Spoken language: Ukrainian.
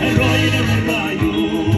герої не вмирають.